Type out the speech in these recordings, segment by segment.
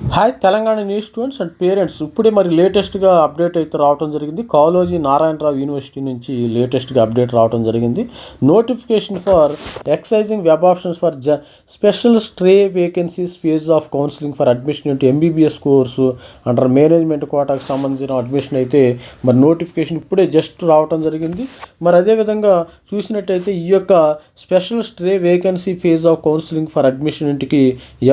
Hi Telangana news students and parents ఇప్పుడే మరి లేటెస్ట్గా అప్డేట్ అయితే రావడం జరిగింది. కాలోజీ నారాయణరావు యూనివర్సిటీ నుంచి లేటెస్ట్గా అప్డేట్ రావడం జరిగింది. Notification for exercising web options for the special stray vacancies phase of counselling for admission into MBBS course under management కోటాకు సంబంధించిన అడ్మిషన్ అయితే మరి నోటిఫికేషన్ ఇప్పుడే జస్ట్ రావడం జరిగింది. మరి అదేవిధంగా చూసినట్టయితే ఈ యొక్క special stray vacancy phase of counselling for admission ఇంటికి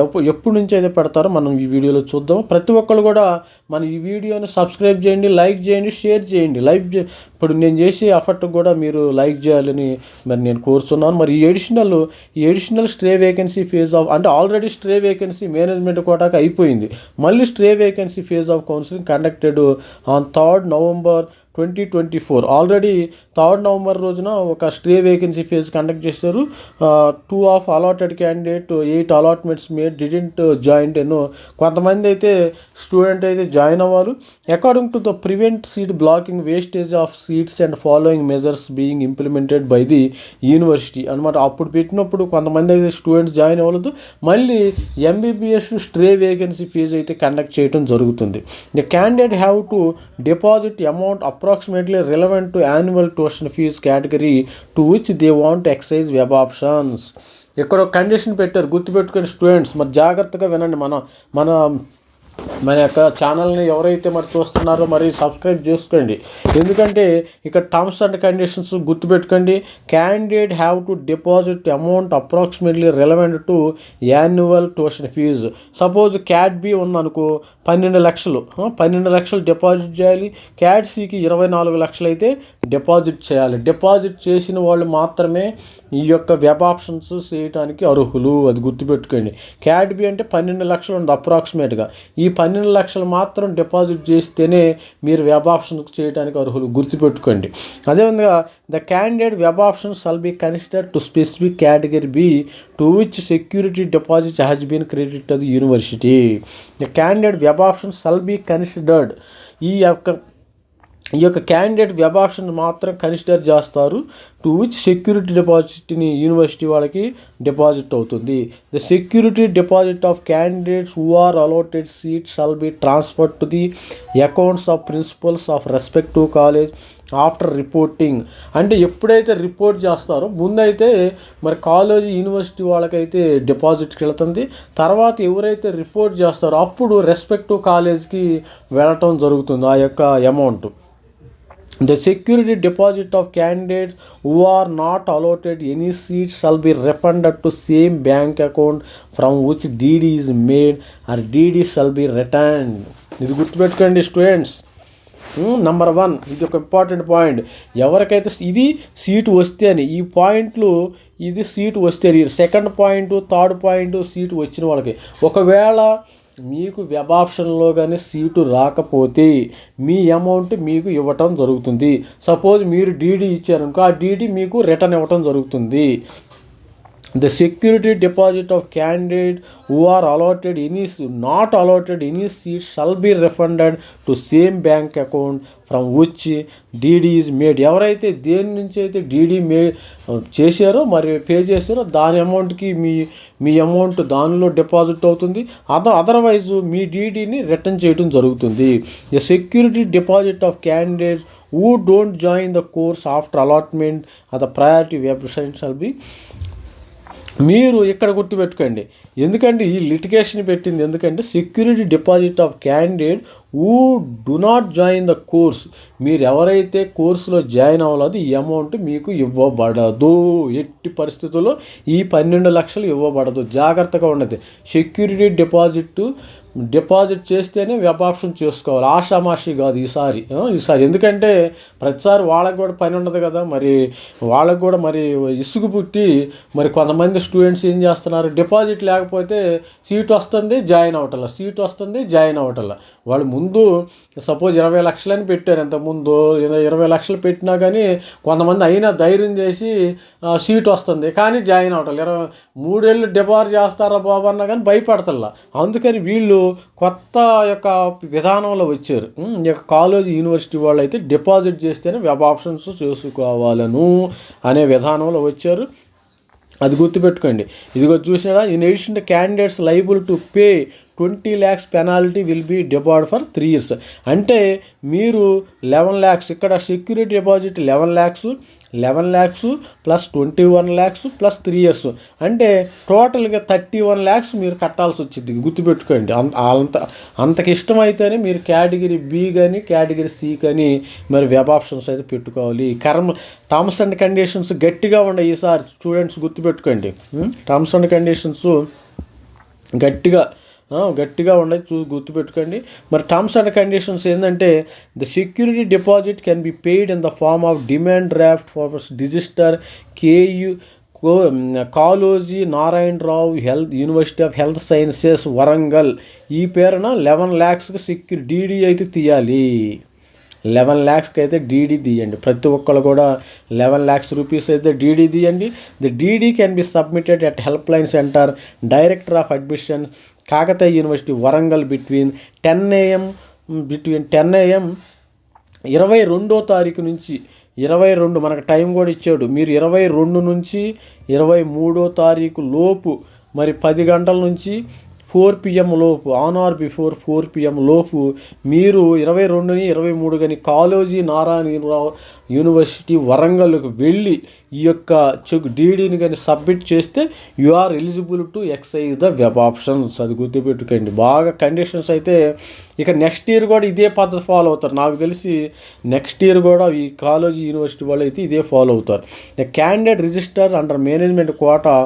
ఎప్పు ఎప్పటి నుంచి అయితే పెడతారో మనం ఈ వీడియోలో చూద్దాం. ప్రతి ఒక్కరు కూడా మన ఈ వీడియోని సబ్స్క్రైబ్ చేయండి లైక్ చేయండి షేర్ చేయండి. లైక్ చే- ఇప్పుడు నేను చేసే ఎఫర్ట్ కూడా మీరు లైక్ చేయాలని మరి నేను కోరుతున్నాను మరి ఈ ఎడిషనల్ ఈ additional stray vacancy phase of అంటే ఆల్రెడీ స్ట్రే వేకెన్సీ మేనేజ్మెంట్ కోటాకి అయిపోయింది. మళ్ళీ stray vacancy phase of counselling conducted on third November twenty twenty four. Already third November రోజున ఒక స్ట్రే వేకెన్సీ ఫేజ్ కండక్ట్ చేశారు. Two of allotted candidate eight allotments made didn't joined ఎన్నో కొంతమంది అయితే student అయితే జాయిన్ అవ్వాలి according to the prevent seat blocking wastage of seats and following measures being implemented by the university అనమాట అప్పుడు పెట్టినప్పుడు కొంతమంది అయితే స్టూడెంట్స్ జాయిన్ అవ్వలేదు. మళ్ళీ ఎంబీబీఎస్ స్ట్రే వేకెన్సీ ఫీజు అయితే కండక్ట్ చేయడం జరుగుతుంది. The candidate have to deposit amount approximately relevant to annual tuition fee category to which they want exercise web options ఎక్కడో కండిషన్ పెట్టారు. గుర్తుపెట్టుకుని స్టూడెంట్స్ మరి జాగ్రత్తగా వినండి. మన మన మన యొక్క ఛానల్ని ఎవరైతే మరి చూస్తున్నారో మరి సబ్స్క్రైబ్ చేసుకోండి. ఎందుకంటే ఇక్కడ టర్మ్స్ అండ్ కండిషన్స్ గుర్తుపెట్టుకోండి. Candidate have to deposit amount approximately relevant to annual tuition fee. Suppose cat B ఉందనుకో పన్నెండు లక్షలు. పన్నెండు లక్షలు డిపాజిట్ చేయాలి. క్యాట్ సికి ఇరవై నాలుగు లక్షలు అయితే డిపాజిట్ చేయాలి. డిపాజిట్ చేసిన వాళ్ళు మాత్రమే ఈ యొక్క వెబ్ ఆప్షన్స్ చేయడానికి అర్హులు. అది గుర్తుపెట్టుకోండి. క్యాట్ బి అంటే పన్నెండు లక్షలు ఉంది అప్రాక్సిమేట్గా. ఈ పన్నెండు లక్షలు మాత్రం డిపాజిట్ చేస్తేనే మీరు వెబ్ ఆప్షన్స్ చేయడానికి అర్హులు. గుర్తుపెట్టుకోండి. అదేవిధంగా the candidate web options shall be consider to specific category be to which security deposit has been credit to university. The candidate web options shall be considered. ఈ యొక్క ఈ యొక్క క్యాండిడేట్ వెబ్ ఆప్షన్ మాత్రం consider చేస్తారు to which security డిపాజిట్ని university వాళ్ళకి deposit అవుతుంది. The security deposit of candidates who are allotted seat shall be transfer to the accounts of principals of respective college after reporting అంటే ఎప్పుడైతే report చేస్తారో ముందైతే మరి కాలేజీ యూనివర్సిటీ వాళ్ళకైతే డిపాజిట్కి వెళ్తుంది తర్వాత ఎవరైతే రిపోర్ట్ చేస్తారో అప్పుడు రెస్పెక్టివ్ కాలేజ్కి వెళ్ళటం జరుగుతుంది ఆ యొక్క amount The security deposit of candidates who are not allotted any seats shall be refunded to same bank account from which DD is made or DD shall be returned. ఇది గుర్తుపెట్టుకోండి students number one ఇది ఒక important point ఎవరికైతే ఇది seat వస్తే అని ఈ పాయింట్లు ఇది సీటు వస్తే second point third point seat వచ్చిన వాళ్ళకి ఒకవేళ మీకు వెబ్ ఆప్షన్లో కానీ సీటు రాకపోతే మీ అమౌంట్ మీకు ఇవ్వటం జరుగుతుంది. సపోజ్ మీరు డీడీ ఇచ్చారనుకో ఆ డీడీ మీకు రిటర్న్ ఇవ్వటం జరుగుతుంది. The security deposit of candidate who are allotted any not allotted any seat shall be refunded to same bank account from which DD is made ఎవరైతే దేని నుంచి అయితే డీడీ మే చేశారో మరి పే చేశారో దాని అమౌంట్కి మీ మీ అమౌంట్ దానిలో డిపాజిట్ అవుతుంది. అద అదర్వైజ్ మీ డీడీని రిటర్న్ చేయడం జరుగుతుంది. The security deposit of candidate who don't join the course after allotment the priority website shall be మీరు ఇక్కడ గుర్తుపెట్టుకోండి. ఎందుకంటే ఈ లిటిగేషన్ పెట్టింది ఎందుకంటే security deposit of candidate who do not join the course మీరు ఎవరైతే కోర్సులో జాయిన్ అవ్వలేదు ఈ అమౌంట్ మీకు ఇవ్వబడదు. ఎట్టి పరిస్థితుల్లో ఈ పన్నెండు లక్షలు ఇవ్వబడదు. జాగ్రత్తగా ఉండదు సెక్యూరిటీ డిపాజిట్ డిపాజిట్ చేస్తేనే వెబ్ ఆప్షన్ చేసుకోవాలి. ఆషామాషి కాదు ఈసారి ఈసారి ఎందుకంటే ప్రతిసారి వాళ్ళకి కూడా పని ఉండదు కదా. మరి వాళ్ళకి కూడా మరి ఇసుగు పుట్టి మరి కొంతమంది స్టూడెంట్స్ ఏం చేస్తున్నారు? డిపాజిట్ లేకపోతే సీట్ వస్తుంది జాయిన్ అవటల్లా సీట్ వస్తుంది జాయిన్ అవటల్లా వాళ్ళు ముందు సపోజ్ ఇరవై లక్షలని పెట్టారు ఇంతకుముందు. ఇరవై లక్షలు పెట్టినా కానీ కొంతమంది అయినా ధైర్యం చేసి సీట్ వస్తుంది. కానీ జాయిన్ అవటం ఇరవై మూడేళ్ళు డిపాజిట్ చేస్తారా బాబు అన్నా కానీ భయపడతల్లా. అందుకని వీళ్ళు కొత్త యొక్క విధానంలో వచ్చారు. ఈ యొక్క కాలేజ్ యూనివర్సిటీ వాళ్ళు అయితే డిపాజిట్ చేస్తేనే వెబ్ ఆప్షన్స్ చేసుకోవాలను అనే విధానంలో వచ్చారు. అది గుర్తుపెట్టుకోండి. ఇదిగో చూసినారా in addition the candidates liable to pay twenty lakhs penalty will be debarred for three years. అంటే మీరు లెవెన్ ల్యాక్స్ ఇక్కడ security deposit eleven lakhs eleven lakhs plus twenty one lakhs plus three years. అంటే టోటల్గా థర్టీ వన్ ల్యాక్స్ మీరు కట్టాల్సి వచ్చింది. గుర్తుపెట్టుకోండి. అంత అంత అంతకి ఇష్టమైతేనే మీరు కేటగిరీ బి కానీ కేటగిరీ సి కానీ మరి వెబ్ ఆప్షన్స్ అయితే పెట్టుకోవాలి. కర్మ టర్మ్స్ అండ్ కండిషన్స్ గట్టిగా ఉన్నాయి ఈసారి స్టూడెంట్స్ గుర్తుపెట్టుకోండి. టర్మ్స్ అండ్ కండిషన్స్ గట్టిగా గట్టిగా ఉన్నాయి చూ గుర్తుపెట్టుకోండి. మరి టర్మ్స్ అండ్ కండిషన్స్ ఏంటంటే the security deposit can be paid in the form of demand draft for registrar KU co Kaloji Narayanarao health university of health sciences Warangal ఈ పేరున లెవెన్ ల్యాక్స్కి సెక్యూరి DD అయితే తీయాలి. లెవెన్ ల్యాక్స్కి అయితే డీడీ తీయండి. ప్రతి ఒక్కళ్ళు కూడా లెవెన్ ల్యాక్స్ రూపీస్ అయితే డీడీ తీయండి. The DD can be submitted at help line centre director of admission Kakatiya university Warangal between ten AM between ten AM ఇరవై రెండో తారీఖు నుంచి ఇరవై రెండు మనకు టైం కూడా ఇచ్చాడు. మీరు ఇరవై రెండు నుంచి ఇరవై మూడో తారీఖు లోపు మరి పది గంటల నుంచి ఫోర్ పిఎం లోపు on or before four PM లోపు మీరు ఇరవై రెండుని ఇరవై మూడు కానీ కాలేజీ నారాయణరావు యూనివర్సిటీ వరంగల్కి వెళ్ళి ఈ యొక్క చెక్ డీడీని కానీ సబ్మిట్ చేస్తే you are eligible to exercise the web options అది గుర్తుపెట్టుకోండి. బాగా కండిషన్స్ అయితే ఇక నెక్స్ట్ ఇయర్ కూడా ఇదే పద్ధతి ఫాలో అవుతారు. నాకు తెలిసి నెక్స్ట్ ఇయర్ కూడా ఈ కాలేజీ యూనివర్సిటీ వాళ్ళు అయితే ఇదే ఫాలో అవుతారు. The candidate register under management quota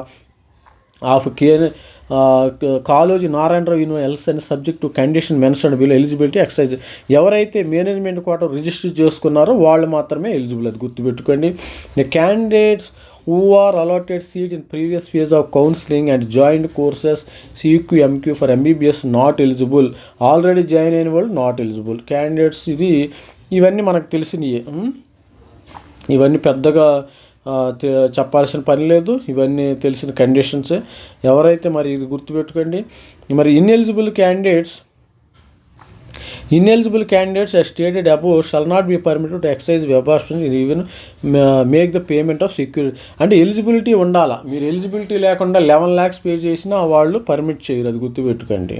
of K Kaloji Narayanarao university else and subject to condition mention below eligibility exercise. ఎవరైతే మేనేజ్మెంట్ కోట రిజిస్టర్ చేసుకున్నారో వాళ్ళు మాత్రమే ఎలిజిబుల్ అది గుర్తుపెట్టుకోండి. The candidates who are allotted seat in previous phase of counselling and joined courses CQ MQ for MBBS not eligible. Already join అయిన వాళ్ళు not eligible. Candidates ఇది ఇవన్నీ మనకు తెలిసినవి ఇవన్నీ పెద్దగా చెప్పాల్సిన పని లేదు. ఇవన్నీ తెలిసిన కండిషన్సే. ఎవరైతే మరి ఇది గుర్తుపెట్టుకోండి మరి ineligible candidates ineligible candidates stated above shall not be permitted to exercise web even make the payment of security అంటే ఎలిజిబిలిటీ ఉండాలా? మీరు ఎలిజిబిలిటీ లేకుండా లెవెన్ ల్యాక్స్ పే చేసినా వాళ్ళు పర్మిట్ చేయరు. అది గుర్తుపెట్టుకోండి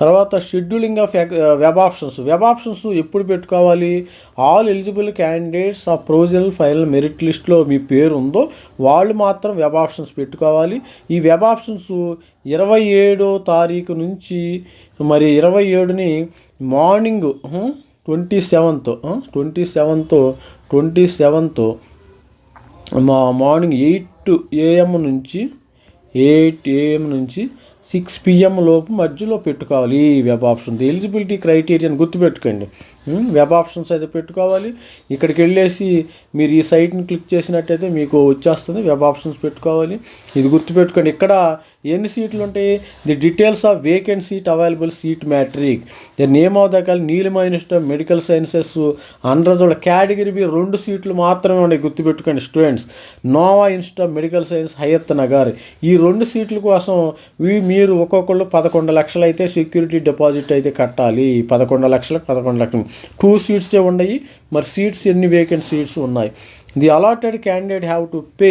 తర్వాత scheduling of web options web options ఎప్పుడు పెట్టుకోవాలి? ఆల్ ఎలిజిబుల్ క్యాండిడేట్స్ ఆ ప్రొవిజనల్ ఫైనల్ మెరిట్ లిస్ట్లో మీ పేరు ఉందో వాళ్ళు మాత్రం వెబ్ ఆప్షన్స్ పెట్టుకోవాలి. ఈ వెబ్ ఆప్షన్స్ ఇరవై ఏడో తారీఖు నుంచి మరి ఇరవై ఏడుని morning twenty seventh twenty seventh twenty seventh మా మార్నింగ్ ఎయిట్ ఏఎం నుంచి ఎయిట్ ఏఎం నుంచి సిక్స్ పిఎం లోపు మధ్యలో పెట్టుకోవాలి. ఈ వెబ్ ఆప్షన్ ఎలిజిబిలిటీ క్రైటీరియాని గుర్తుపెట్టుకోండి. వెబ్ ఆప్షన్స్ అయితే పెట్టుకోవాలి. ఇక్కడికి వెళ్ళేసి మీరు ఈ సైట్ని క్లిక్ చేసినట్టయితే మీకు వచ్చేస్తుంది. వెబ్ ఆప్షన్స్ పెట్టుకోవాలి. ఇది గుర్తుపెట్టుకోండి. ఇక్కడ ఎన్ని సీట్లు ఉంటాయి the details of vacant seat available seat matrix the name of the college Neelima institute medical sciences under category B రెండు సీట్లు మాత్రమే ఉన్నాయి గుర్తుపెట్టుకోండి students Nova institute medical science Hayathnagar ఈ రెండు సీట్ల కోసం మీరు ఒక్కొక్కళ్ళు పదకొండు లక్షలు అయితే సెక్యూరిటీ డిపాజిట్ అయితే కట్టాలి. పదకొండు లక్షలకు పదకొండు లక్షలు. టూ సీట్సే ఉన్నాయి? మరి సీట్స్ ఎన్ని వేకెంట్ సీట్స్ ఉన్నాయి? The allotted candidate have to pay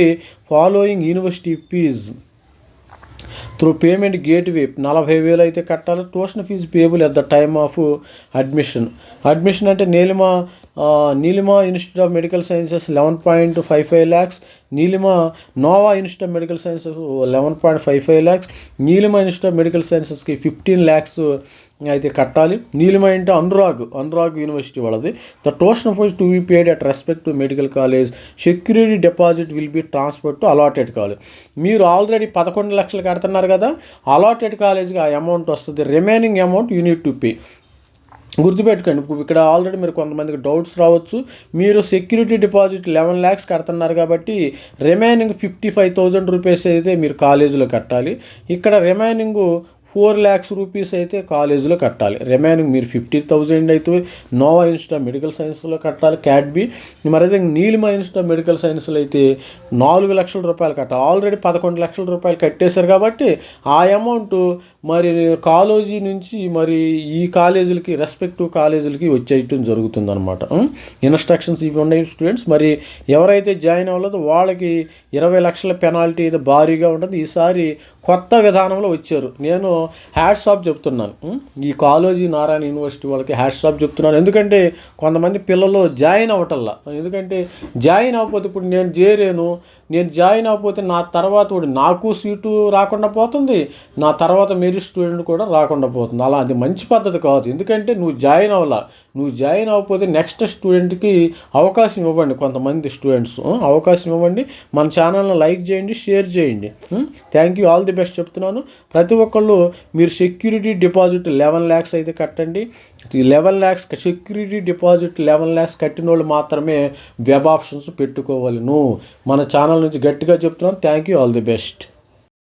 following university fee through payment gateway నలభై వేలు అయితే కట్టాలి. Tuition fee payable at the time of admission admission అంటే Neelima Neelima Neelima institute of medical sciences eleven point five five lakhs Neelima Nova institute of medical sciences eleven point five five lakhs Neelima institute of medical సైన్సెస్కి fifteen lakhs అయితే కట్టాలి. నీలిమ అంటే Anurag. Anurag university వాళ్ళది. The tuition fee to be paid at respect to medical college security deposit will be transfer to allotted college మీరు already పదకొండు లక్షలు కడుతున్నారు కదా. Allotted కాలేజ్కి ఆ అమౌంట్ వస్తుంది. Remaining amount you need to pay గుర్తుపెట్టుకోండి. ఇక్కడ ఆల్రెడీ మీరు కొంతమందికి డౌట్స్ రావచ్చు. మీరు సెక్యూరిటీ డిపాజిట్ లెవెన్ ల్యాక్స్ కడుతున్నారు కాబట్టి remaining fifty five thousand rupees అయితే మీరు కాలేజీలో కట్టాలి. ఇక్కడ రిమైనింగ్ ఫోర్ ల్యాక్స్ రూపీస్ అయితే కాలేజీలో కట్టాలి. రిమైనింగ్ మీరు ఫిఫ్టీ థౌజండ్ అయితే నోవా ఇన్స్టా మెడికల్ సైన్స్లో కట్టాలి క్యాడ్బీ మరైతే మరి నీలిమా ఇన్స్టా మెడికల్ సైన్స్లో అయితే నాలుగు లక్షల రూపాయలు కట్టాలి. ఆల్రెడీ పదకొండు లక్షల రూపాయలు కట్టేశారు కాబట్టి ఆ అమౌంట్ మరి కాలేజీ నుంచి మరి ఈ కాలేజీలకి రెస్పెక్టివ్ కాలేజీలకి వచ్చేయటం జరుగుతుంది అనమాట ఇన్స్ట్రక్షన్స్ ఇవి ఉన్నాయి స్టూడెంట్స్. మరి ఎవరైతే జాయిన్ అవ్వలేదో వాళ్ళకి ఇరవై లక్షల పెనాల్టీ అయితే భారీగా ఉంటుంది. ఈసారి కొత్త విధానంలో వచ్చారు. నేను హ్యాష్ షాప్ చెప్తున్నాను. ఈ కాలేజీ నారాయణ యూనివర్సిటీ వాళ్ళకి హ్యాష్ షాప్ చెప్తున్నాను. ఎందుకంటే కొంతమంది పిల్లలు జాయిన్ అవ్వటల్లా ఎందుకంటే జాయిన్ అవ్వకపోతే ఇప్పుడు నేను చేరాను. నేను జాయిన్ అవ్వకపోతే నా తర్వాత కూడా నాకు సీటు రాకుండా పోతుంది నా తర్వాత మెరిట్ స్టూడెంట్ కూడా రాకుండా పోతుంది. అలా అది మంచి పద్ధతి కాదు. ఎందుకంటే నువ్వు జాయిన్ అవ్వాల. నువ్వు జాయిన్ అవ్వకపోతే నెక్స్ట్ స్టూడెంట్కి అవకాశం ఇవ్వండి కొంతమంది స్టూడెంట్స్. అవకాశం ఇవ్వండి. మన ఛానల్ని లైక్ చేయండి షేర్ చేయండి. Thank you all the best చెప్తున్నాను. ప్రతి ఒక్కళ్ళు మీరు సెక్యూరిటీ డిపాజిట్ లెవెన్ ల్యాక్స్ అయితే కట్టండి. ఈ eleven lakhs security deposit eleven lakhs కట్టిన వాళ్ళు మాత్రమే వెబ్ ఆప్షన్స్ పెట్టుకోవాలి నువ్వు మన ఛానల్ నుంచి గట్టిగా చెప్తున్నాను. Thank you all the best